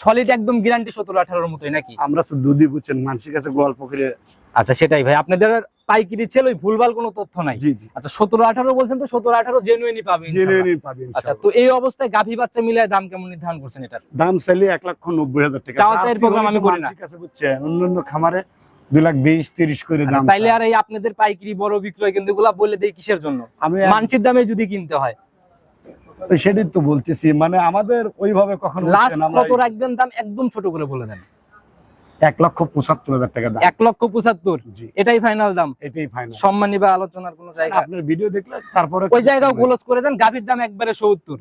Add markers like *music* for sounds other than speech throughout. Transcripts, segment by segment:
Solid একদম guarantee সতেরো আঠারোর মতোই নাকি? আমরা তো দুধই বুঝছেন মানুষের কাছে গল্প করে আচ্ছা সেটাই ভাই। আপনাদের পাইকারি ছিল ওই ভুলভাল কোনো তথ্য নাই। জি জি। আচ্ছা সতেরো আঠারো বলছেন তো সতেরো আঠারো জেনুইনই পাবেন আচ্ছা তো এই অবস্থায় গাভী বাচ্চা মিলায় দাম কেমন নির্ধারণ করছেন এটার? দাম চাইলে এক লক্ষ নব্বই হাজার টাকা। চাওয়া চাওয়ার জার্সি আমি করি না। মানুষের কাছে বুঝছেন অন্যান্য খামারে দুই লাখ বিশ তিরিশ করে আচ্ছা, দাম তাইলে আর এই আপনাদের পাইকারি বড় বিক্রয় কিন্তু বলে দেই কিসের জন্য? আমি মানচির দামে যদি কিনতে হয়। সেটাই তো বলতেছি মানে আমাদের ওইভাবে কখনো লাস্ট কত রাখবেন দাম? একদম ছোট করে বলে দেন। এক লক্ষ পঁচাত্তর হাজার টাকা দাম। এক লক্ষ পঁচাত্তর? এটাই ফাইনাল দাম। এটাই ফাইনাল সম্মানী বা আলোচনার কোনো জায়গা? আপনার ভিডিও দেখলে তারপরে ওই জায়গাও ক্লোজ করে দেন গাভীর দাম একবারে সত্তর।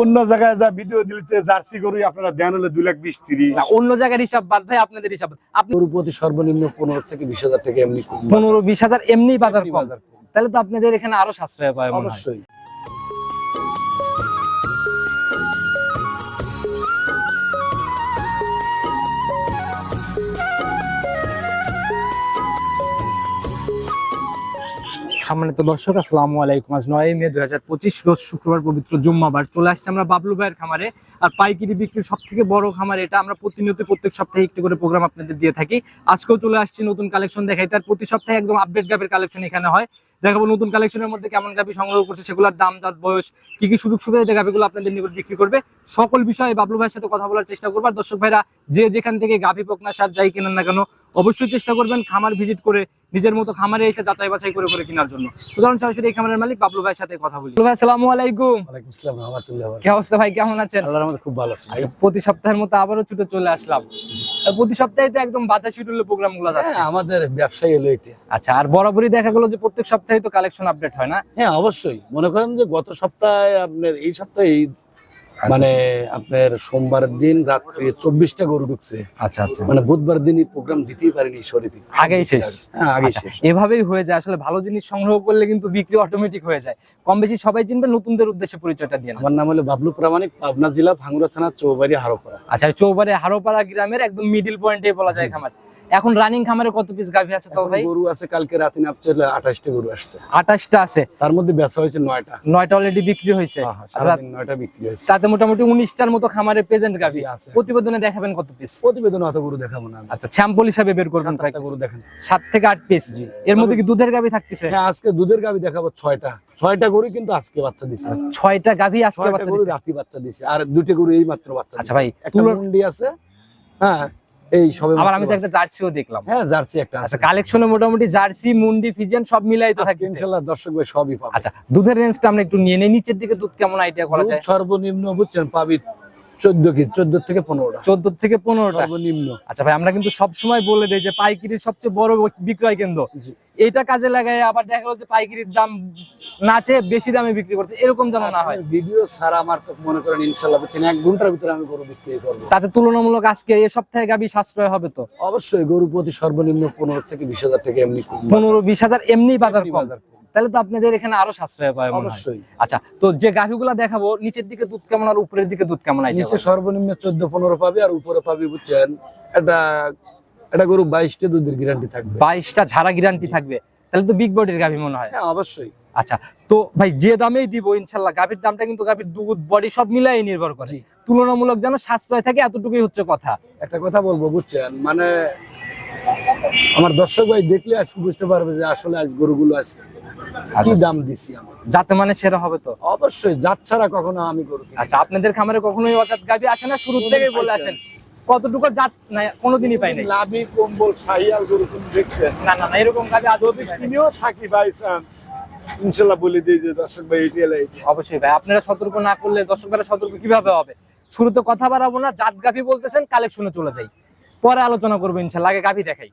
অন্য জায়গায় যা ভিডিও দিতে জার্সি গরুই আপনারা দেন হলে দুই লাখ বিশ তিরিশ। না অন্য জায়গার হিসাব বাদ ভাই আপনাদের হিসাব। আপনি গরু প্রতি সর্বনিম্ন পনেরো থেকে বিশ হাজার থেকে এমনি পনেরো বিশ হাজার এমনি বাজার কম। তাহলে তো আপনাদের এখানে আরও সাশ্রয় পায় অবশ্যই। সম্মানিত দর্শক, আসসালামু আলাইকুম। আজ নয় মে দুই হাজার পঁচিশ, রোজ শুক্রবার পবিত্র জুম্মাবার। চলে আসছে আমরা বাবলু ভাইয়ের খামারে। আর পাইকিরি বিক্রির সব থেকে বড় খামার এটা। আমরা প্রতিনিয়ত প্রত্যেক সপ্তাহে একটি করে প্রোগ্রাম আপনাদের দিয়ে থাকি। আজকেও চলে আসছি নতুন কালেকশন দেখাই। তার প্রতি সপ্তাহে একদম আপডেট গাবের কালেকশন এখানে হয়। দেখাবো নতুন কালেকশনের মধ্যে কেমন গাবি সংগ্রহ করছে সেগুলোর দাম জাত বয়স কি কি সুযোগ সুবিধা দিয়ে গাবিগুলো আপনাদের নিকট বিক্রি করবে। সকল বিষয়ে বাবলু ভাইয়ের সাথে কথা বলার চেষ্টা করব। দর্শক ভাইরা যে যেখান থেকে গাভি পকনা সার যাই কেনেন না কেন অবশ্যই চেষ্টা করবেন খামার ভিজিট করে নিজের মতো খামারে এসে যাচাই বাছাই করে করে কেনার জন্য। চলুন সরাসরি এই খামারের মালিক বাবলু ভাইয়ের সাথে কথা বলি। ভাই আসসালামু আলাইকুম। ওয়ালাইকুম আসসালাম রহমতুল্লাহ কি অবস্থা ভাই কেমন আছেন? আল্লাহর খুব ভালো আছে। প্রতি সপ্তাহের মতো আবারও ছুটে চলে আসলাম। প্রতি সপ্তাহে তো একদম বাধা শিডিউলের প্রোগ্রামগুলো যাচ্ছে। হ্যাঁ আমাদের ব্যবসায়ী হলো এটা। আচ্ছা আর বরাবরই দেখা গেলো যে প্রত্যেক সপ্তাহে তো কালেকশন আপডেট হয় না? হ্যাঁ অবশ্যই। মনে করেন যে গত সপ্তাহে আপনার এই সপ্তাহে মানে আপনার সোমবার দিন রাত্রি চব্বিশটা গরু ঢুকছে। আচ্ছা আচ্ছা। মানে বুধবার দিনই প্রোগ্রাম দিতেই পারিনি শরীফে আগেই শেষ। হ্যাঁ আগেই আচ্ছা, শেষ। এভাবেই হয়ে যায়। আসলে ভালো জিনিস সংগ্রহ করলে কিন্তু বিক্রি অটোমেটিক হয়ে যায়। কম বেশি সবাই চিনবে নতুনদের উদ্দেশ্যে পরিচয়টা দিয়ে আমার নাম হলো বাবলু প্রামাণিক পাবনা জেলা ভাঙ্গুরা থানা চৌবাড়ি হারোপাড়া। আচ্ছা চৌবারে হারোপাড়া গ্রামের একদম মিডিল পয়েন্টে বলা যায়। খামার এখন রানিং খামারে কত পিস গাভী আছে তো ভাই? গরু আছে কালকে রাতে নাপছে আঠাশটা গরু আসছে। আঠাশটা আছে। তার মধ্যে বেচা হয়েছে নয়টা। নয়টা অলরেডি বিক্রি হয়েছে। হ্যাঁ, হ্যাঁ, আচ্ছা, নয়টা বিক্রি হয়েছে। তাতে মোটামুটি উনিশটার মতো খামারে প্রেজেন্ট গাভী। আছে। প্রতিবেদনে দেখাবেন কত পিস প্রতিবেদন অত গরু দেখাবো না আচ্ছা স্যাম্পল হিসাবে বের করবেন কয়েক গরু দেখেন। সাত থেকে আট পিস জি। এর মধ্যে কি দুধের গাভী থাকতেছে? হ্যাঁ আজকে দুধের গাভী দেখাবো ছয়টা। ছয়টা গরু কিন্তু আজকে বাচ্চা দিছে। ছয়টা গাভী আজকে বাচ্চা গরু দিছে। রাতি বাচ্চা দিছে আর দুটো গরু এই মাত্র বাচ্চা আচ্ছা ভাই, একটা মুন্ডি আছে হ্যাঁ এই সবে আবার আমি তো একটা জার্সিও দেখলাম। হ্যাঁ জার্সি একটা আছে। আচ্ছা কালেকশনে মোটামুটি জার্সি মুন্ডি ফিজিয়ান সব মিলাই তো আজকে থাকে ইনশাআল্লাহ দর্শক ভাই সবই পাবে। আচ্ছা দুধের রেঞ্জটা আমরা একটু নিয়ে নেই নিচের দিকে দুধ কেমন আইডিয়া করা যায়? সর্বনিম্ন বুঝছেন পাবি চোদ্দ কেজি চোদ্দ থেকে পনেরোটা। চোদ্দ থেকে পনেরোটা। সর্বনিম্ন। আচ্ছা ভাই আমরা কিন্তু সব সময় বলে দেই যে পাইকারির সবচেয়ে বড় বিক্রয় কেন্দ্র। এটা কাজে লাগায় আবার দেখা গেল যে পাইকারির দাম না চেয়ে বেশি দামে বিক্রি করতে এরকম যেন না হয়। ভিডিও ছাড়া আমার তো মনে করেন ইনশাল্লাহ বুঝছেন এক ঘণ্টার ভিতরে আমি গরু বিক্রি করব। তাতে তুলনামূলক আজকে এ সপ্তাহে গাবি সাশ্রয় হবে তো? অবশ্যই গরু প্রতি সর্বনিম্ন পনেরো থেকে বিশ হাজার থেকে এমনি। পনেরো বিশ হাজার এমনি বাজার বাজার কম। তাহলে তো আপনাদের এখানে আরও সাশ্রয় পায় অবশ্যই। আচ্ছা তো যে গাভিগুলা দেখাবো নিচের দিকে দুধ কেমন আর উপরের দিকে দুধ কেমন idea নিচে সর্বনিম্ন চোদ্দ পনেরো পাবে আর উপরে পাবি বুঝছেন এটা এটা গরু বাইশটা দুধের গ্যারান্টি থাকবে। বাইশটা ঝাড়া গ্যারান্টি থাকবে। তাহলে তো বিগ বডির গাভি মনে হয়। হ্যাঁ অবশ্যই। আচ্ছা তো ভাই যে দামেই দিব ইনশাল্লাহ গাভির দামটা কিন্তু গাভীর দুধ বডি সব মিলাই নির্ভর করে। তুলনামূলক যেন সাশ্রয় থাকে এতটুকুই হচ্ছে কথা। একটা কথা বলব বুঝছেন? মানে আমার দর্শক ভাই দেখলে আজকে বুঝতে পারবে যে আসলে আজ গরুগুলো আজকে কি দাম দিছি আমি যাতে মানে সেরা হবে তো? অবশ্যই জাত ছাড়া কখনো আমি গরু। আচ্ছা আপনাদের খামারে কখনোই অজাত গাভি আসে না? শুরু বলে আসেন। কতটুকু জাত নাই কোনোদিনই পাই নাই। লাভি কম্বল শাহিয়াল গরু তুমি দেখছেন না না না এরকম গাভি আজ কিনেও থাকি বাই চান্স ইনশাল্লাহ বলে দিই যে দর্শক ভাই এটি অবশ্যই ভাই আপনারা সতর্ক না করলে দর্শকরা সতর্ক কীভাবে হবে? শুরুতে কথা বাড়াবো না জাত গাভি বলতেছেন কালেকশনে চলে যাই। পরে আলোচনা করব ইনশাল্লাহ আগে গাভি দেখাই।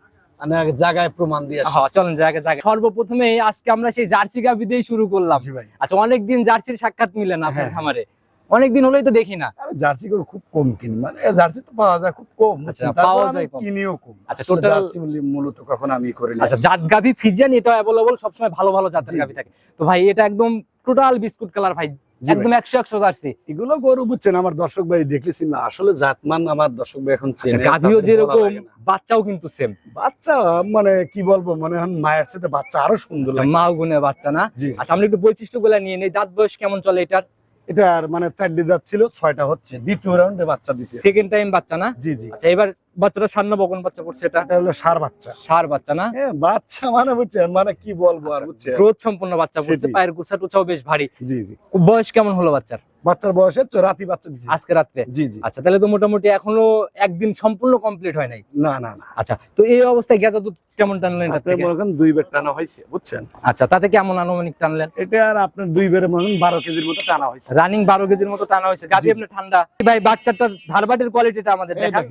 জায়গায় প্রমাণ দিয়ে চলেন জায়গা জায়গা সর্বপ্রথমে আজকে আমরা সেই জার্সি গাভি দিয়েই শুরু করলাম। ভাই। আচ্ছা অনেকদিন জার্সির সাক্ষাৎ মিলে না আপনার হ্যাঁ। খামারে। অনেকদিন হলেই তো দেখি না। জার্সি গরু খুব কম কিনি। মানে জার্সি তো পাওয়া যায় খুব কম। আচ্ছা, পাওয়া যায় কম। কিনিও কম। আচ্ছা, জার্সি মূলত কখন আমি করি আচ্ছা জাত গাভি ফিজিয়ান এটা অ্যাভেলেবল সবসময় ভালো ভালো জাতের গাভি থাকে। তো ভাই এটা একদম টোটাল বিস্কুট কালার ভাই। একদম একশো একশো জার্সি। এগুলো গরু বুঝছেন আমার দর্শক ভাই দেখলেছি না আসলে জাতমান আমার দর্শক ভাই এখন আচ্ছা গাভিও যেরকম বাচ্চাও কিন্তু সেম বাচ্চা মানে কি বলব মনে হয় মায়ের সাথে বাচ্চা আরও সুন্দর লাগে। মা গুনে বাচ্চা না? আচ্ছা আমরা একটু বৈশিষ্ট্যগুলা নিয়ে নেই। দাঁত বয়স কেমন চলে এটার? এটার মানে চারটি দাঁত ছিল ছয়টা হচ্ছে। দ্বিতীয় রাউন্ডে বাচ্চা দিচ্ছে সেকেন্ড টাইম বাচ্চা না? জি জি। আচ্ছা এবার বাচ্চাটা সান্ন বকন বাচ্চা পড়ছে এটা এটা হলো সার বাচ্চা। সার বাচ্চা না? হ্যাঁ বাচ্চা মানে বুঝছেন মানে কি বলব আর বুঝছেন? গ্রোথ সম্পূর্ণ বাচ্চা পড়ছে। পায়ের গুছা টুছাও বেশ ভারী। জি জি। বয়স কেমন হলো বাচ্চার? বাচ্চার বয়সে তো রাতি বাচ্চা দিচ্ছে। আজকে রাত্রে? জি জি। আচ্ছা তাহলে তো মোটামুটি এখনও একদিন সম্পূর্ণ কমপ্লিট হয় নাই? না না না। আচ্ছা তো এই অবস্থায় গেঁজা দুধ কেমন টানলেন থেকে? মনে করেন দুই বের টানা হয়েছে বুঝছেন? আচ্ছা তাতে কেমন আনুমানিক টানলেন? এটা আর আপনার দুই বের মনে করেন বারো কেজির মতো টানা হয়েছে। রানিং বারো কেজির মতো টানা হয়েছে। গাভি আপনি ঠান্ডা। ভাই বাচ্চাটার ধারবাটের কোয়ালিটিটা আমাদের দেখেন।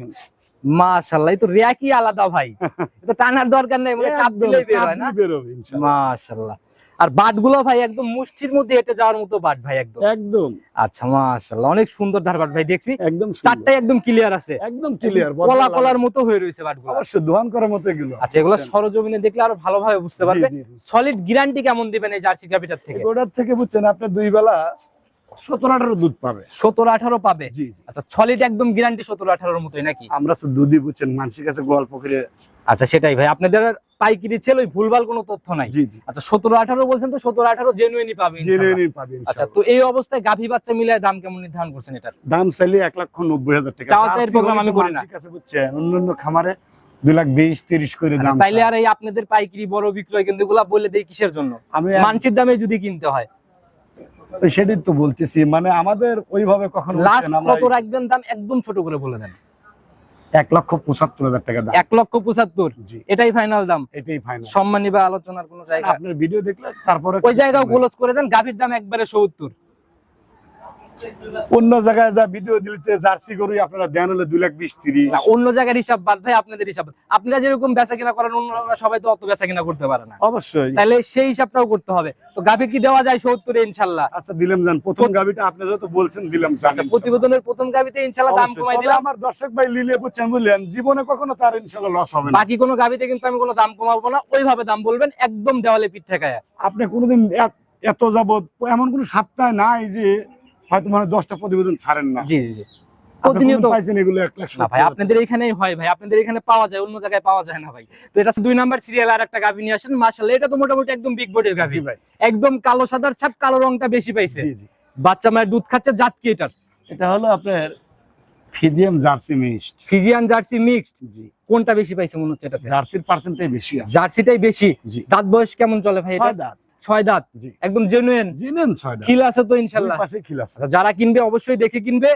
মাশাল্লাহ এই তো রিয়াকি আলাদা ভাই। *laughs* এ তো টানার দরকার নেই মানে চাপ দিলেই বের হয় না। বের হবে, ইনশাআল্লাহ। মাশাল্লাহ আর বাটগুলো ভাই একদম মুষ্টির মধ্যে হেঁটে যাওয়ার মতো বাট ভাই একদম। একদম। আচ্ছা মাশাল্লাহ অনেক সুন্দর ধারবাট ভাই দেখছি। একদম। চারটাই একদম ক্লিয়ার আছে। একদম ক্লিয়ার কলা কলার মতো হয়ে রয়েছে বাটগুলো। অবশ্যই দোয়ান করার মতো এগুলো। আচ্ছা এগুলো সরজমিনে দেখলে আরও ভালোভাবে বুঝতে পারবে। সলিড গ্যারান্টি কেমন দিবেন এই জার্সি গাভিটার থেকে? ওটার থেকে বুঝছেন আপনার দুই বেলা সতেরো আঠারো দুধ পাবে। সতেরো আঠারো পাবে? জি আচ্ছা সলিড একদম গ্যারান্টি সতেরো আঠারোর মতোই নাকি? আমরা তো দুধই বুঝছেন মানুষের কাছে গল্প করে। আচ্ছা সেটাই ভাই। আপনাদের পাইকিরি ছিল ওই ভুলভাল কোনো তথ্য নাই। জি জি। আচ্ছা সতেরো আঠারো বলছেন তো সতেরো আঠারো জেনুইনই পাবে জেনে পাবে আচ্ছা তো এই অবস্থায় গাভী বাচ্চা মিলায় দাম কেমন নির্ধারণ করছেন এটার? দাম চাইলে এক লক্ষ নব্বই হাজার টাকা। চাওয়া চাওয়ার জার্সি আমি করি না। মানুষের কাছে বুঝছেন অন্যান্য খামারে দুই লাখ বিশ তিরিশ করে দাম তাইলে আর এই আপনাদের পাইকারি বড় বিক্রয় কিন্তু এগুলা বলে দেই কিসের জন্য? আমি মানচির দামে যদি কিনতে হয়। তো সেটাই তো বলতেছি মানে আমাদের ওইভাবে কখনো লাস্ট কত রাখবেন দাম? একদম ছোট করে বলে দেন। এক লক্ষ পঁচাত্তর হাজার টাকা দাম। এক লক্ষ পঁচাত্তর? এটাই ফাইনাল দাম। এটাই ফাইনাল সম্মানী বা আলোচনার কোনো জায়গা? আপনার ভিডিও দেখলে তারপরে ওই জায়গাও ক্লোজ করে দেন গাভীর দাম একবারে সত্তর। অন্য জায়গায় যা ভিডিও দিতে জার্সি গরুই আপনারা দেন হলে দুই লাখ বিশ তিরিশ। অন্য জায়গার হিসাব বাদ ভাই আপনাদের হিসাব। আপনারা যেরকম বেচা কিনা করেন অন্যরা সবাই তো অত বেচা কিনা করতে পারে না। অবশ্যই। তাহলে সেই হিসাবটাও করতে হবে। তো গাভী কি দেওয়া যায় সত্তরে ইনশাল্লাহ? আচ্ছা দিলাম জান। প্রথম গাবিটা আপনি যত বলছেন দিলাম আচ্ছা প্রতিবেদনের প্রথম গাভীতে ইনশাল্লাহ দাম কমাই দিলাম। আমার দর্শক ভাই লিলে বুঝছেন বুঝলেন জীবনে কখনো তার ইনশাল্লাহ লস হবে না। বাকি কোনো গাভীতে কিন্তু আমি কোনো দাম কমাবো না ওইভাবে দাম বলবেন একদম দেওয়ালে পিঠ ঠেকায়। আপনি কোনোদিন এত- এত যাবত এমন কোন সপ্তাহ নাই যে হয়তো মানে দশটা প্রতিবেদন ছাড়েন না। জি জি জি। প্রতিনিয়ত পাইছেন এগুলো? এক লাখ না ভাই আপনাদের এখানেই হয় ভাই আপনাদের এখানে পাওয়া যায় অন্য জায়গায় পাওয়া যায় না ভাই। তো এটা দুই নাম্বার সিরিয়াল আর একটা গাভী নিয়ে আসেন। মাশাআল্লাহ এটা তো মোটামুটি একদম বিগ বডির গাভী। ভাই। একদম কালো সাদার ছাপ কালো রংটা বেশি পাইছে। জি জি। বাচ্চা মায়ের দুধ খাচ্ছে জাত কি এটার। এটা হলো আপনার Jersey mixed Friesian Jersey mixed জি। কোনটা বেশি পাইছে মনে হচ্ছে এটাতে? জার্সির পার্সেন্টটাই বেশি জার্সিটাই বেশি। দাঁত বয়স কেমন চলে ভাই এটা দাঁত। ছয় দাঁত জি। একদম জেনুইন জি ছয় দাঁত। খিল আছে তো ইনশাল্লাহ। পাশে খিল আছে। আচ্ছা, যারা কিনবে অবশ্যই দেখে কিনবে।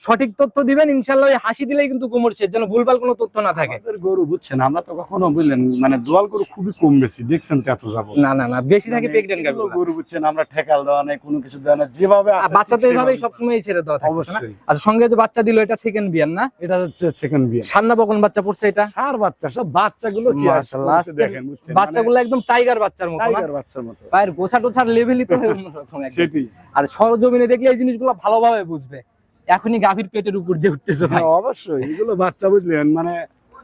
সঠিক তথ্য দিবেন ইনশাল্লাহ হাসি দিলেই কিন্তু কোমর শেষ যেন ভুলভাল কোনো তথ্য না থাকে। গরু বুঝছেন আমরা তো কখনো বুঝলেন মানে দোয়াল গরু খুবই কম বেশি দেখছেন তো এত যাব না না না বেশি থাকে মানে প্রেগনেন্ট গাভী গরু বুঝছেন আমরা ঠেকাল দেওয়া নেই কোনো কিছু দেওয়া নেই যেভাবে বাচ্চা তো এইভাবেই সবসময় ছেড়ে দেওয়া থাকে অবশ্যই। আচ্ছা সঙ্গে যে বাচ্চা দিল এটা সেকেন্ড বিয়ান না? এটা হচ্ছে সেকেন্ড বিয়ে সান্না বকন বাচ্চা পড়ছে এটা? সার বাচ্চা সব বাচ্চাগুলো কি মাশাআল্লাহ, দেখেন বুঝছেন বাচ্চাগুলো একদম টাইগার বাচ্চার মতো টাইগার বাচ্চার মতো। পায়ের গোছা টোছার লেভেলই তো *laughs* অন্যরকম একদম। আর সরজমিনে দেখলে এই জিনিসগুলো ভালোভাবে বুঝবে। এখনই গাভীর পেটের উপর দিয়ে উঠতেছে ভাই। হ্যাঁ, অবশ্যই এগুলো বাচ্চা বুঝলেন মানে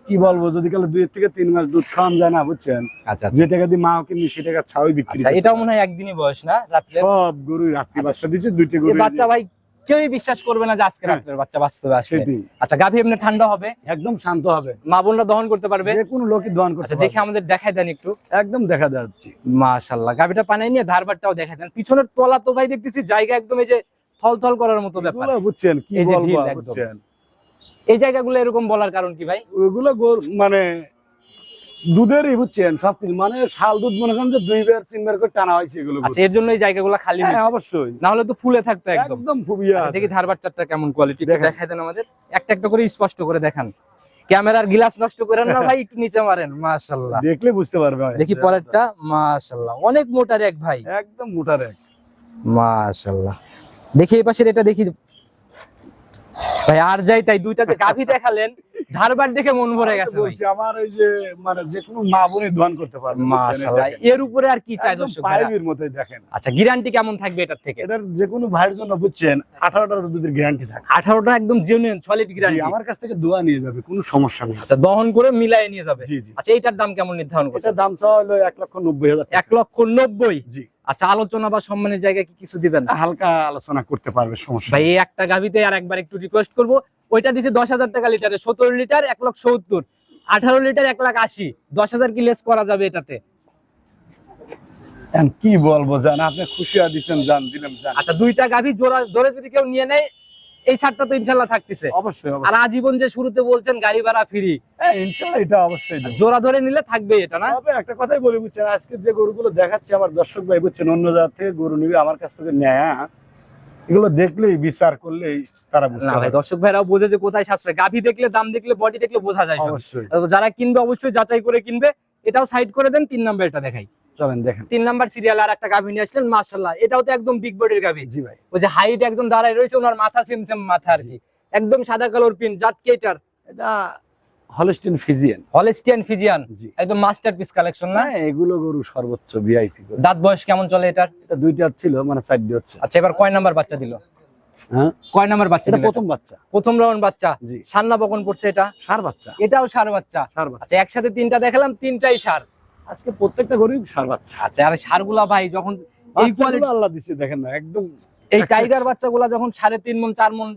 কি বলব যদি কালে দুই থেকে তিন মাস দুধ খাওয়ান যায় না বুঝছেন? আচ্ছা যে টাকা দিয়ে মাও কিনি সে টাকা ছাওই বিক্রি আচ্ছা এটাও মনে হয় একদিনই বয়স না রাত্রে? সব গরু রাত্রি আচ্ছা, বাচ্চা দিচ্ছে দুইটা গরু বাচ্চা ভাই কেউই বিশ্বাস করবে না যে আজকে হ্যাঁ। রাত্রের বাচ্চা বাস্তবে আসবে। আচ্ছা গাভী এমনি ঠান্ডা হবে? একদম শান্ত হবে। মা বোনরা দহন করতে পারবে? যে কোনো লোকই দহন করতে আচ্ছা দেখে আমাদের দেখাই দেন একটু। একদম দেখা দেওয়া যাচ্ছে মাশাল্লাহ গাভীটা পানি নিয়ে ধারবারটাও দেখাই দেন। পিছনের তলা তো ভাই দেখতেছি জায়গা একদম এই যে থল থল করার মতো ব্যাপার। বুঝছেন কি এই। বুঝছেন? জায়গাগুলো এরকম বলার কারণ কি ভাই? ওইগুলো মানে দুধেরই বুঝছেন সবকিছু। মানে শাল দুধ মনে করেন যে দুইবার তিনবার করে টানা হয়েছে এগুলো আচ্ছা এর জন্য এই জায়গাগুলো খালি হ্যাঁ, অবশ্যই। না হলে তো ফুলে থাকতো একদম। একদম ফুবিয়া আচ্ছা, দেখি ধারবার চারটা কেমন কোয়ালিটি। দেখাই দেন আমাদের। একটা একটা করে স্পষ্ট করে দেখান। ক্যামেরার গ্লাস নষ্ট করেন না ভাই একটু নিচে মারেন। মাশাল্লাহ দেখলে বুঝতে পারবে দেখি পরেরটা। মাশাল্লাহ অনেক মোটার এক ভাই। একদম মোটা রেক। মাশাল্লাহ দেখি এই পাশের এটা দেখি। ভাই আর যাই তাই দুইটা যে গাভী দেখালেন ধারবার দেখে মন ভরে গেছে বলছি আমার এই যে মানে যে কোনো মা বোনই দোয়ান করতে পারবে বুঝছেন? এই মাশাল্লাহ দেখেন। এর উপরে আর কি চাই দর্শক পাইপের মতোই দেখেন। আচ্ছা গ্যারান্টি কেমন থাকবে এটার থেকে? এটার যে কোনো ভাইয়ের জন্য বুঝছেন আঠারোটার দুধের গ্যারান্টি থাকে। আঠারোটা একদম জেনুইন সলিড গ্যারান্টি আমার কাছ থেকে দোয়া নিয়ে যাবে কোনো সমস্যা নেই। আচ্ছা দহন করে মিলায়ে নিয়ে যাবে। জি জি। আচ্ছা এইটার দাম কেমন নির্ধারণ করছে এটার দাম চাওয়া হলো এক লক্ষ নব্বই হাজার টাকা। এক লক্ষ নব্বই? জি। আচ্ছা আলোচনা বা সম্মানের জায়গায় কি কিছু দিবেন? হালকা আলোচনা করতে পারবে সমস্যা ভাই এই একটা গাভিতে আর একবার একটু রিকোয়েস্ট করব। ওইটা দিছে দশ হাজার টাকা লিটারে সতেরো লিটার এক লাখ সত্তর। আঠারো লিটার এক লাখ আশি। দশ হাজার কি লেস করা যাবে এটাতে? কি বলব জান আপনি খুশি দিচ্ছেন জান দিলাম জান। আচ্ছা দুইটা গাভী জোড়া ধরে যদি কেউ নিয়ে নেয় এই ছাড়টা তো ইনশাল্লাহ থাকতেছে। অবশ্যই আর আজীবন যে শুরুতে বলছেন গাড়ি ভাড়া ফ্রি ইনশাল্লাহ এটা অবশ্যই জোড়া ধরে নিলে থাকবে এটা না? তবে একটা কথাই বলি বুঝছেন আজকে যে গরুগুলো দেখাচ্ছে আমার দর্শক ভাই বুঝছেন অন্য জায়গা থেকে গরু নিবে আমার কাছ থেকে নেয় হ্যাঁ? এগুলো দেখলেই বিচার করলেই তারা বুঝতে দর্শক ভাইরাও বোঝে যে কোথায় সাশ্রয়। গাভী দেখলে দাম দেখলে বডি দেখলে বোঝা যায় অবশ্যই। যারা কিনবে অবশ্যই যাচাই করে কিনবে। এটাও সাইড করে দেন তিন নাম্বার এটা দেখাই। চলেন দেখেন। তিন নাম্বার সিরিয়াল আর একটা গাভী নিয়ে আসলেন এটাও তো একদম বিগ বডির গাভী। জি ভাই। ওই যে হাইট একদম দাঁড়ায় রয়েছে ওনার মাথা মাথা আর কি। একদম সাদা কালোর পিন জাত কেটার এটা হলস্টিন ফিজিয়ান হলেস্টিয়ান ফিজিয়ান একদম কালেকশন না? না এগুলো গরু সর্বোচ্চ ভিআইপি গরু দাঁত বয়স কেমন চলে এটার? এটা দুইটা ছিল মানে চারটে হচ্ছে। আচ্ছা এবার কয় নাম্বার বাচ্চা দিল? হ্যাঁ? কয় নাম্বার বাচ্চা? প্রথম বাচ্চা। প্রথম রাউন্ড বাচ্চা। বকন পড়ছে এটা? সার বাচ্চা। এটাও সার বাচ্চা। আচ্ছা একসাথে তিনটা দেখালাম তিনটাই সার। আজকে প্রত্যেকটা গরুই সার বাচ্চা। আচ্ছা আর সারগুলা ভাই যখন এই কোয়ালিটি আল্লাহ দিছে দেখেন না একদম এই টাইগার বাচ্চাগুলা যখন সাড়ে তিন মন চার মন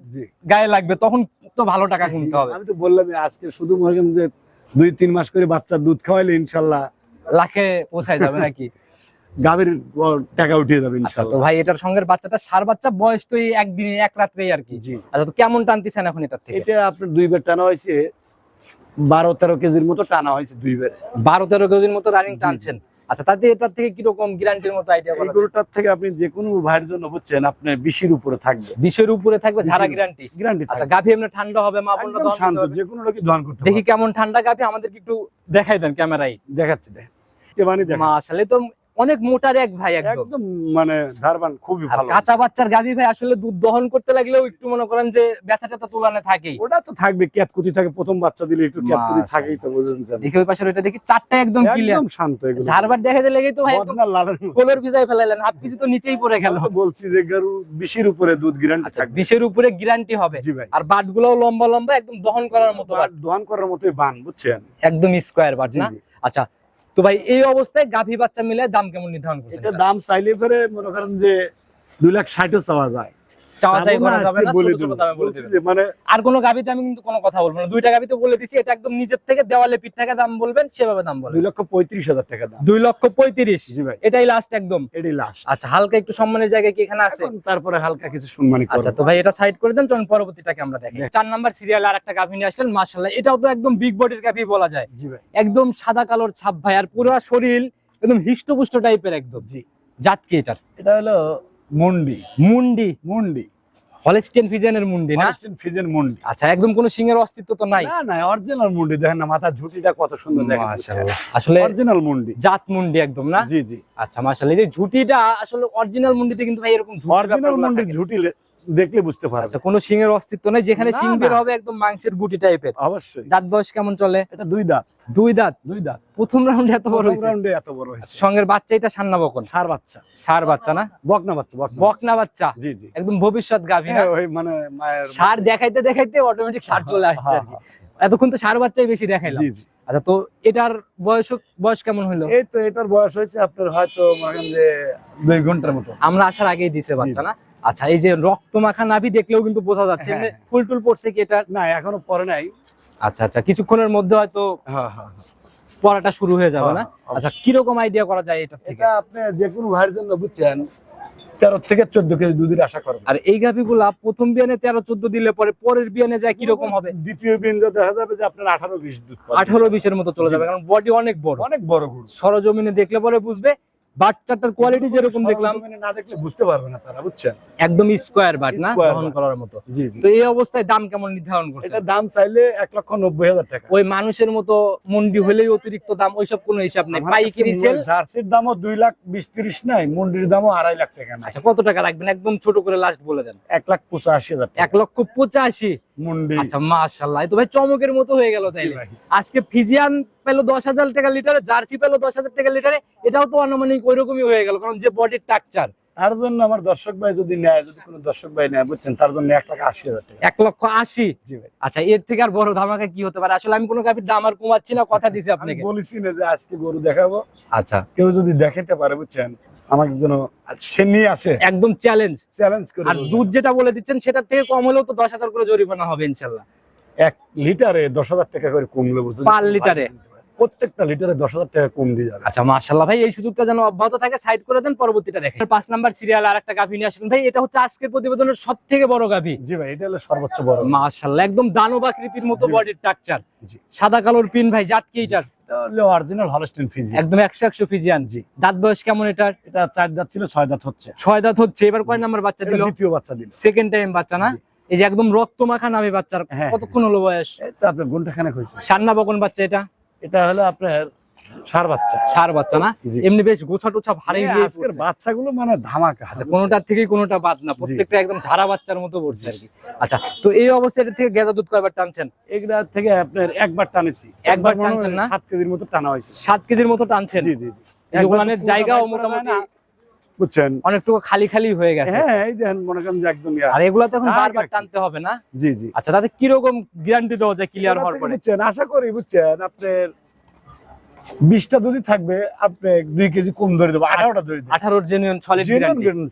গায়ে লাগবে তখন তো ভালো টাকা কিনতে হবে। আমি তো বললাম আজকে শুধু মনে যে দুই তিন মাস করে বাচ্চার দুধ খাওয়াইলে ইনশাল্লাহ লাখে পৌঁছায় যাবে নাকি? *laughs* গাভীর টাকা উঠিয়ে যাবে আচ্ছা তো ভাই এটার সঙ্গে বাচ্চাটা সার বাচ্চা বয়স তো এই একদিনে এক রাত্রেই আর কি। আচ্ছা তো কেমন টানতেছেন এখন এটার থেকে? এটা আপনার দুইবার টানা হয়েছে বারো তেরো কেজির মতো টানা হয়েছে দুই দুইবার বারো তেরো কেজির মতো রানিং টানছেন। আচ্ছা তাতে এটার থেকে কীরকম গ্যারান্টির মতো আইডিয়া এই গরুটার থেকে আপনি যে কোনো ভাইয়ের জন্য হচ্ছেন আপনি বিশের উপরে থাকবে। বিশের উপরে থাকবে ঝাড়া গ্যারান্টি গ্যারান্টি আচ্ছা গাভী এমনি ঠান্ডা হবে মা বোনরা দহন শান্ত। যে কোনো লোকই দহন করতে দেখি কেমন ঠান্ডা গাভী আমাদেরকে একটু দেখাই দেন ক্যামেরায়। দেখাচ্ছি দেখ। মাশাআল্লাহ তো অনেক মোটার এক ভাই একদম। মানে ধারবান খুবই ভালো। কাঁচা বাচ্চার গাভী ভাই আসলে দুধ দহন করতে লাগলেও একটু মনে করেন যে ব্যথা ট্যাথা তুলানে থাকেই। ওটা তো থাকবে ক্যাতকুতি থাকে প্রথম বাচ্চা দিলে একটু ক্যাতকুতি মাশাআল্লাহ। থাকেই তো বুঝেন। দেখি ওই পাশে ওইটা দেখি চারটা একদম ক্লিয়ার একদম শান্ত এগুলো। ধারবার দেখাতে লেগেই তো ভাই একদম। কোলের ভিজায় ফেলাইলেন হাফ কেজি তো নিচেই পড়ে গেল। বলছি যে গরু বিশির উপরে দুধ গ্যারান্টি আচ্ছা থাকবে। বিশের উপরে গ্যারান্টি হবে। জি ভাই। আর বাট গুলোও লম্বা লম্বা একদম দহন করার মতো বাট দহন করার মতোই বান বুঝছেন? একদম স্কয়ার বাট না? আচ্ছা তো ভাই এই অবস্থায় গাভী বাচ্চা মিলে দাম কেমন নির্ধারণ করছে এটা এটা? দাম চাইলে পরে মনে করেন যে দুই লাখ ষাটও চাওয়া যায় চাওয়া চাই চাবো করা যাবে না ছোট ছোট দামে বলে দিবেন মানে আর কোনো গাভীতে আমি কিন্তু কোনো কথা বলব না। দুইটা বলে দিছি এটা একদম নিজের থেকে দেওয়ালে পিঠ দাম বলবেন সেভাবে দাম বলবেন। লক্ষ পঁয়ত্রিশ হাজার টাকা দাম। লক্ষ পঁয়ত্রিশ। জি ভাই। এটাই লাস্ট একদম। এটাই লাস্ট আচ্ছা হালকা একটু সম্মানের কি এখানে আছে? তারপরে হালকা কিছু সম্মানী আচ্ছা তো ভাই এটা সাইড করে দেন চলুন পরবর্তীটাকে আমরা দেখি। চার নাম্বার সিরিয়াল আর একটা গাভী নিয়ে আসলেন মার্শাল্লাহ এটাও তো একদম বিগ বডির গাভী বলা যায়। জি ভাই। একদম সাদা কালোর ছাপ ভাই আর পুরো শরীর একদম হিষ্টপুষ্ট টাইপের একদম। জি। জাত কি এটার? এটা হলো মুন্ডি। মুন্ডি? মুন্ডি। হলেস্টিয়ান ফিজেনের মুন্ডি না? হলস্টিন ফিজেন মুন্ডি। আচ্ছা একদম কোনো সিংহের অস্তিত্ব তো নাই? না না অরিজিনাল মুন্ডি দেখেন না মাথার ঝুটিটা কত সুন্দর দেখেন। মাশাআল্লাহ। আসলে অরিজিনাল মুন্ডি। জাত মুন্ডি একদম না? জি জি। আচ্ছা মাশাআল্লাহ এই যে ঝুটিটা আসলে অরিজিনাল মুন্ডিতে কিন্তু ভাই এরকম অরিজিনাল মুন্ডি থাকে ঝুটি লে- দেখলে বুঝতে পারবে। আচ্ছা কোনো সিংহের অস্তিত্ব নাই যেখানে সিং বের হবে একদম মাংসের গুটি টাইপের অবশ্যই। দাঁত বয়স কেমন চলে? এটা দুই দাঁত। দুই দাঁত? দুই দাঁত। প্রথম রাউন্ডে এত বড় হয়েছে। রাউন্ডে এত বড় হয়েছে। সঙ্গের বাচ্চা এটা সান্না বকন? সার বাচ্চা। সার বাচ্চা না? বকনা বাচ্চা বকনা বাচ্চা। জি জি। একদম ভবিষ্যৎ গাভী না? হ্যাঁ, ওই মানে মায়ের সার দেখাইতে দেখাইতে অটোমেটিক সার চলে আসছে হ্যাঁ। এতক্ষণ তো সার বাচ্চাই বেশি দেখাইলাম। জি জি। আচ্ছা তো এটার বয়স বয়স কেমন হলো এই তো এটার বয়স হয়েছে আপনার হয়তো মনে যে দুই ঘণ্টার মতো। আমরা আসার আগেই দিছে বাচ্চা না? আচ্ছা এই যে রক্ত মাখা নাভি দেখলেও কিন্তু বোঝা যাচ্ছে হ্যাঁ, হ্যাঁ। ফুল টুল পড়ছে কি এটা? না এখনও পরে নাই। আচ্ছা আচ্ছা কিছুক্ষণের মধ্যে হয়তো হ্যাঁ পড়াটা শুরু হয়ে যাবে না? আচ্ছা কীরকম আইডিয়া করা যায় এটা থেকে? এটা আপনি যে কোনো ভাইয়ের জন্য বুঝছেন তেরো থেকে চোদ্দ কেজি দুধের আশা করবেন। আর এই গাভিগুলা প্রথম বিয়ানে তেরো চোদ্দ দিলে পরে পরের বিয়ানে যায় কীরকম হবে? দ্বিতীয় বিন যা দেখা যাবে যে আপনার আঠারো বিশ দুধ আঠারো বিশের মতো চলে যাবে কারণ বডি অনেক বড়। অনেক বড় সরজমিনে দেখলে পরে বুঝবে বাচ্চাটার কোয়ালিটি যেরকম দেখলাম না দেখলে বুঝতে পারবে না তারা বুঝছেন? একদম স্কোয়ার বাট না বাট। করার মতো। তো এই অবস্থায় দাম কেমন নির্ধারণ করছে এটা দাম চাইলে এক লক্ষ নব্বই হাজার টাকা। ওই মানুষের মতো মন্ডি হলেই অতিরিক্ত দাম ওইসব কোনো হিসাব নেই। পাইকারি সেল জার্সির দামও দুই লাখ বিশ তিরিশ নাই মন্ডির দামও আড়াই লাখ টাকা আচ্ছা কত টাকা রাখবেন? একদম ছোট করে লাস্ট বলে দেন। এক লাখ পঁচাশি হাজার এক লক্ষ পঁচাশি? মন্ডি। আচ্ছা মাশাল্লাহ তো ভাই চমকের মতো হয়ে গেল জি তাইলে। আজকে ফিজিয়ান পেল দশ হাজার টাকা লিটারে জার্সি পেল দশ হাজার টাকা লিটারে এটাও তো আনুমানিক ওই রকমই হয়ে গেল কারণ যে বডির স্ট্রাকচার তার জন্য আমার দর্শক ভাই যদি নেয় যদি কোনো দর্শক ভাই নেয় বুঝছেন তার জন্য এক লাখ আশি হাজার টাকা। এক লক্ষ আশি? জি ভাই। আচ্ছা এর থেকে আর বড় ধামাকা কি হতে পারে? আসলে আমি কোনো গাভীর দাম আর কমাচ্ছি না কথা দিছি আপনাকে। বলেছি না যে আজকে গরু দেখাবো। আচ্ছা। কেউ যদি দেখাতে পারে বুঝছেন আমাকে যেন সে নিয়ে আসে। একদম চ্যালেঞ্জ চ্যালেঞ্জ করে আর দুধ যেটা বলে দিচ্ছেন সেটার থেকে কম হলেও তো দশ হাজার করে জরিমানা হবে ইনশাল্লাহ। এক লিটারে দশ হাজার টাকা করে কমলে বুঝছেন। পার লিটারে? প্রত্যেকটা লিটারে দশ হাজার টাকা কম দিয়ে যাবে। আচ্ছা মাশাল্লাহ ভাই এই সুযোগটা যেন অব্যাহত থাকে সাইড করে দেন পরবর্তীটা দেখেন। পাঁচ নাম্বার সিরিয়াল আর একটা গাভী নিয়ে আসলেন ভাই এটা হচ্ছে আজকের প্রতিবেদনের সব থেকে বড় গাভী। জি ভাই এটা হলো সর্বোচ্চ বড়। মাশাল্লাহ একদম দানব আকৃতির মতো। বডির স্ট্রাকচার জি। সাদা কালোর পিন ভাই জাত কি এটার? অরিজিনাল হলস্টেন একদম একশো একশো ফিজিয়ান জি। দাঁত বয়স কেমন এটার? এটা চার দাঁত ছিল ছয় দাঁত হচ্ছে। ছয় দাঁত হচ্ছে এবার কয় নাম্বার বাচ্চা এটা দিল? দ্বিতীয় বাচ্চা দিল। সেকেন্ড টাইম বাচ্চা না? এই যে একদম রক্ত মাখা নামে বাচ্চার হ্যাঁ। কতক্ষণ হলো বয়স? আপনার ঘণ্টা খানেক হয়েছে। সান্না বকন বাচ্চা এটা? এটা হলো আপনার সার বাচ্চা। সার বাচ্চা না? এমনি বেশ গোছা টোছা ভারী এই দিয়ে আজকের বাচ্চাগুলো মানে ধামাকা। আচ্ছা কোনোটার থেকে কোনোটা বাদ না প্রত্যেকটা একদম ঝাড়া বাচ্চার মতো পড়ছে আর কি। আচ্ছা তো এই অবস্থায় থেকে গেজা দুধ কয়বার টানছেন? এগুলা থেকে আপনার একবার টানেছি। একবার টানছেন না? সাত কেজির মতো টানা হয়েছে। সাত কেজির মতো টানছেন? জি জি জি। জায়গাও মোটামুটি বুঝছেন? অনেকটুকু খালি খালি হয়ে গেছে। হ্যাঁ এই দেখেন মনে করেন যে একদম আর এগুলা তো এখন বারবার টানতে হবে না? জি জি। আচ্ছা তাতে কীরকম গ্যারান্টি দেওয়া যায় ক্লিয়ার হওয়ার পরে? বুঝছেন আশা করি বুঝছেন আপনার বিশটা যদি থাকবে আপনি দুই কেজি কম ধরে দেবো আঠারোটা ধরে দেবো। আঠারোর জেনুইন সলিড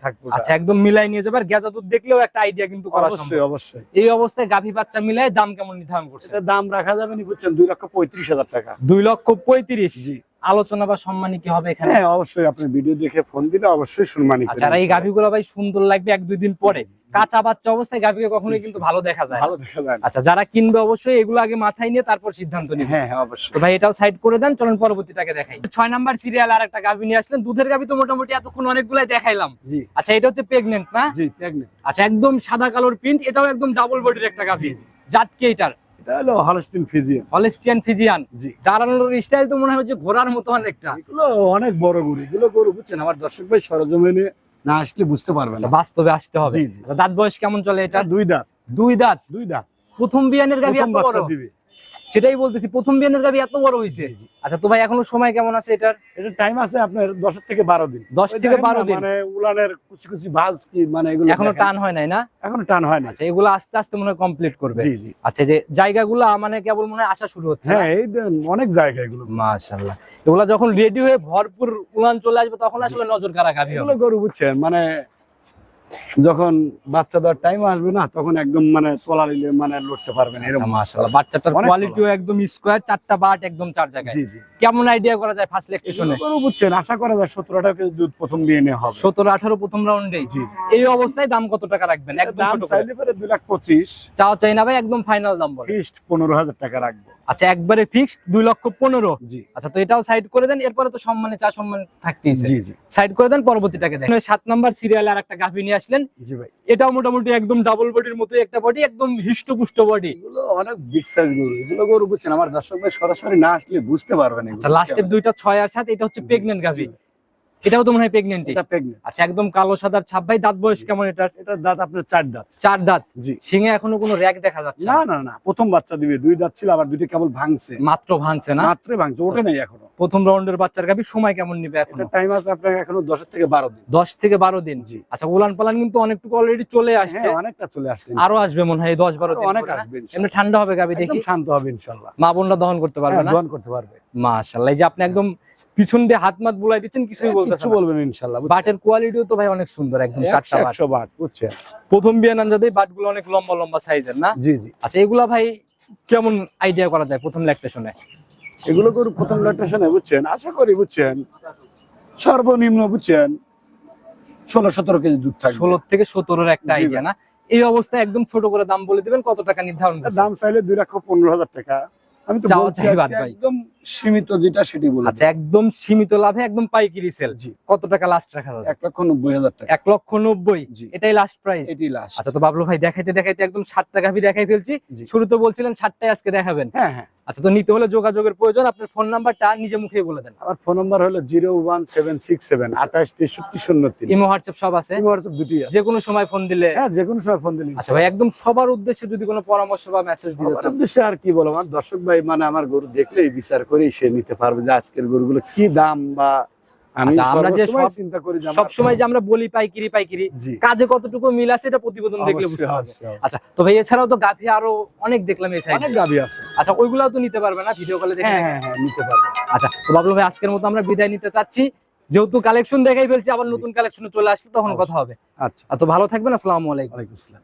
থাকবে আচ্ছা একদম মিলাই নিয়ে যাবে আর গেজা দুধ দেখলেও একটা আইডিয়া কিন্তু করা অবশ্যই অবশ্যই। এই অবস্থায় গাভী বাচ্চা মিলাই দাম কেমন নির্ধারণ করছে দাম রাখা যাবে নি বুঝছেন দুই লক্ষ পঁয়ত্রিশ হাজার টাকা। দুই লক্ষ পঁয়ত্রিশ। জি। আলোচনা বা সম্মানী কি হবে এখানে? হ্যাঁ অবশ্যই আপনি ভিডিও দেখে ফোন দিলে অবশ্যই সম্মানিত আচ্ছা আর এই গাভীগুলো ভাই সুন্দর লাগবে এক দুই দিন পরে। কাঁচা বাচ্চা অবস্থায় গাভীকে কখনোই। কিন্তু ভালো দেখা যায় ভালো দেখা যায় আচ্ছা যারা কিনবে অবশ্যই এগুলো আগে মাথায় নিয়ে তারপর সিদ্ধান্ত নিবে। হ্যাঁ হ্যাঁ অবশ্যই। ভাই এটাও সাইড করে দেন চলুন পরবর্তীটাকে দেখাই। ছয় নাম্বার সিরিয়াল আর একটা গাভী নিয়ে আসলেন। দুধের গাভী তো মোটামুটি এতক্ষণ অনেকগুলাই দেখাইলাম। জি। আচ্ছা এটা হচ্ছে প্রেগনেন্ট না? জি প্রেগনেন্ট আচ্ছা একদম সাদা কালোর প্রিন্ট এটাও একদম ডাবল বডির একটা গাভী। জাত কি এটার। এটা হলো হলস্টিন ফিজিয়ান হলেস্টিয়ান ফিজিয়ান জি। দাঁড়ানোর স্টাইল তো মনে হয় যে ঘোড়ার মতো অনেকটা। এগুলো অনেক বড় গরু এগুলো গরু বুঝছেন? আমার দর্শক ভাই সরজমিনে না আসলে বুঝতে পারবে আচ্ছা না বাস্তবে আসতে হবে। আচ্ছা, দাঁত বয়স কেমন চলে এটা? দুই দাঁত। দুই দাঁত। দুই দাঁত। প্রথম বিয়ানের গাড়ি এত বড়? দিবে। সেটাই বলতেছি প্রথম বিয়ানের গাভী এত বড় হয়েছে। আচ্ছা তো ভাই এখনও সময় কেমন আছে এটার? এটা টাইম আছে আপনার দশ থেকে বারো দিন। দশ থেকে বারো দিন? মানে উলানের কুচি কুচি ভাজ কি মানে এগুলো এখনও টান হয় নাই না? এখনও টান হয় না আচ্ছা এগুলো আস্তে আস্তে মনে হয় কমপ্লিট করবে। জি জি। আচ্ছা যে জায়গাগুলো মানে কেবল মনে হয় আসা শুরু হচ্ছে হ্যাঁ এই অনেক জায়গা এগুলো। মাশাআল্লাহ। এগুলা যখন রেডি হয়ে ভরপুর উড়ান চলে আসবে তখন আসলে নজর কারা গাভী এগুলো গরু বুঝছেন মানে যখন বাচ্চা দেওয়ার টাইম আসবে না তখন একদম মানে তোলা নিলে মানে লড়তে পারবে না আচ্ছা, এরকম মাশাআল্লাহ। বাচ্চাটার কোয়ালিটিও একদম স্কোয়ার চারটা বাট একদম চার জায়গায়। জি জি কেমন আইডিয়া করা যায় ফার্স্ট লেকটেশনে গরু বুঝছেন আশা করা যায় সতেরো আঠারো কেজি দুধ প্রথম দিয়ে নেওয়া হবে। সতেরো আঠারো প্রথম রাউন্ডে জি এই অবস্থায় দাম কত টাকা রাখবেন? একদম ছোট চাইলে পরে দুই লাখ পঁচিশ। চাও চাই না ভাই একদম ফাইনাল দাম বলে। ফিস্ট পনেরো হাজার টাকা রাখব। আচ্ছা একবারে ফিক্সড দুই লক্ষ পনেরো। জি। আচ্ছা তো এটাও সাইড করে দেন এরপরে তো সম্মানে চা সম্মান থাকতেই জি জি। সাইড করে দেন পরবর্তীটাকে দেন সাত নাম্বার সিরিয়ালে আর একটা গাভী নিয়ে আসলেন। জি ভাই। এটাও মোটামুটি একদম ডাবল বডির মতো একটা বডি একদম হিষ্টপুষ্ট বডি এগুলো অনেক বিগ সাইজ গরু এগুলো গরু বুঝছেন আমার দর্শক ভাই সরাসরি না আসলে বুঝতে পারবেন আচ্ছা লাস্টের দুইটা ছয় আর সাত এটা হচ্ছে প্রেগনেন্ট গাভী। এটাও তো মনে হয় প্রেগনেন্ট এটা প্রেগনেন্ট আচ্ছা একদম কালো সাদার ছাপ। ভাই দাঁত বয়স কেমন এটার? এটা দাঁত আপনার চার দাঁত। চার দাঁত? জি। সিংহে এখনও কোনো র্যাক দেখা যাচ্ছে না না? না প্রথম বাচ্চা দিবে দুই দাঁত ছিল আবার দুইটা কেবল ভাঙছে। মাত্র ভাঙছে না? মাত্রই ভাঙছে ওঠে নাই এখনও। প্রথম রাউন্ডের বাচ্চার গাভী সময় কেমন নিবে এখন? টাইম আছে আপনার এখনও দশ থেকে বারো দিন। দশ থেকে বারো দিন? জি। আচ্ছা উলান পালান কিন্তু অনেকটুকু অলরেডি চলে আসছে। হ্যাঁ অনেকটা চলে আসছে আরও আসবে মনে হয় এই দশ বারো আরও দিন অনেক আসবে এমনি ঠান্ডা হবে গাবি দেখি। শান্ত হবে ইনশাল্লাহ। মা বোনরা দহন করতে পারবে হ্যাঁ না? দোয়ান করতে পারবে। মাশাআল্লাহ এই যে আপনি একদম পিছন দিয়ে হাত মাত বুলাই দিচ্ছেন কিছুই হ্যাঁ, বলতেছেন কিচ্ছু বলবেন ইনশাল্লাহ বাটের কোয়ালিটিও তো ভাই অনেক সুন্দর একদম চারটা বাট। একশো বাট বুঝছেন? প্রথম বিয়ে নানজাদের বাটগুলো অনেক লম্বা লম্বা সাইজের না? জি জি। আচ্ছা এগুলা ভাই কেমন আইডিয়া করা যায় প্রথম ল্যাকটেশনে এগুলো গরু প্রথম ল্যাকটেশনে বুঝছেন? আশা করি বুঝছেন? সর্বনিম্ন বুঝছেন? ষোলো সতেরো কেজি দুধ থাকবে। ষোলো থেকে সতেরোর একটা আইডিয়া না? এই অবস্থায় একদম ছোট করে দাম বলে দিবেন কত টাকা নির্ধারণ দাম চাইলে দুই লক্ষ পনেরো হাজার টাকা। আমি তো বলছি একদম সীমিত যেটা সেটি বলে আচ্ছা একদম সীমিত লাভে একদম পাইকারি সেল। জি। কত টাকা লাস্ট রাখা যাবে? এক লক্ষ নব্বই হাজার টাকা। এক লক্ষ নব্বই? জি। এটাই লাস্ট প্রাইস এটি লাস্ট আচ্ছা তো বাবলু ভাই দেখাইতে দেখাইতে একদম সাতটা গাভি দেখাই ফেলছি। জি। শুরুতে বলছিলেন সাতটায় আজকে দেখাবেন। হ্যাঁ হ্যাঁ। আচ্ছা তো নিতে হলে যোগাযোগের প্রয়োজন। আপনার ফোন নাম্বারটা নিজে মুখেই বলে দেন। আমার ফোন নাম্বার হলো zero one seven six seven আঠাশ তেষট্টি শূন্য তিন। ইমো হোয়াটসঅ্যাপ সব আছে? হোয়াটসঅ্যাপ দুটি আছে। যে কোনো সময় ফোন দিলে। হ্যাঁ যে কোনো সময় ফোন দিলে আচ্ছা ভাই একদম সবার উদ্দেশ্যে যদি কোনো পরামর্শ বা মেসেজ দিতে চান। উদ্দেশ্যে আর কি বলব? আমার দর্শক ভাই মানে আমার গরু দেখলেই বিচার করেই সে নিতে পারবে যে আজকের গরুগুলো কি দাম বা আমি আচ্ছা, আমরা যে চিন্তা করি সব সময় যে আমরা বলি পাইকিরি পাইকিরি কাজে কতটুকু মিল আছে এটা প্রতিবেদন দেখলে বুঝতে পারবে অবশ্যই, অবশ্যই। আচ্ছা তো ভাই এছাড়াও তো গাভি আরও অনেক দেখলাম এই সাইডে অনেক গাবি আছে। আচ্ছা ওইগুলাও তো নিতে পারবে না? ভিডিও কলে দেখে হ্যাঁ হ্যাঁ হ্যাঁ নিতে পারবে। আচ্ছা তো বাবলু ভাই আজকের মতো আমরা বিদায় নিতে চাচ্ছি। যেহেতু কালেকশন দেখাই ফেলছি আবার নতুন কালেকশনে চলে আসলে তখন কথা হবে। আচ্ছা। তো ভালো থাকবেন আসসালামু আলাইকুম। আসসালাম।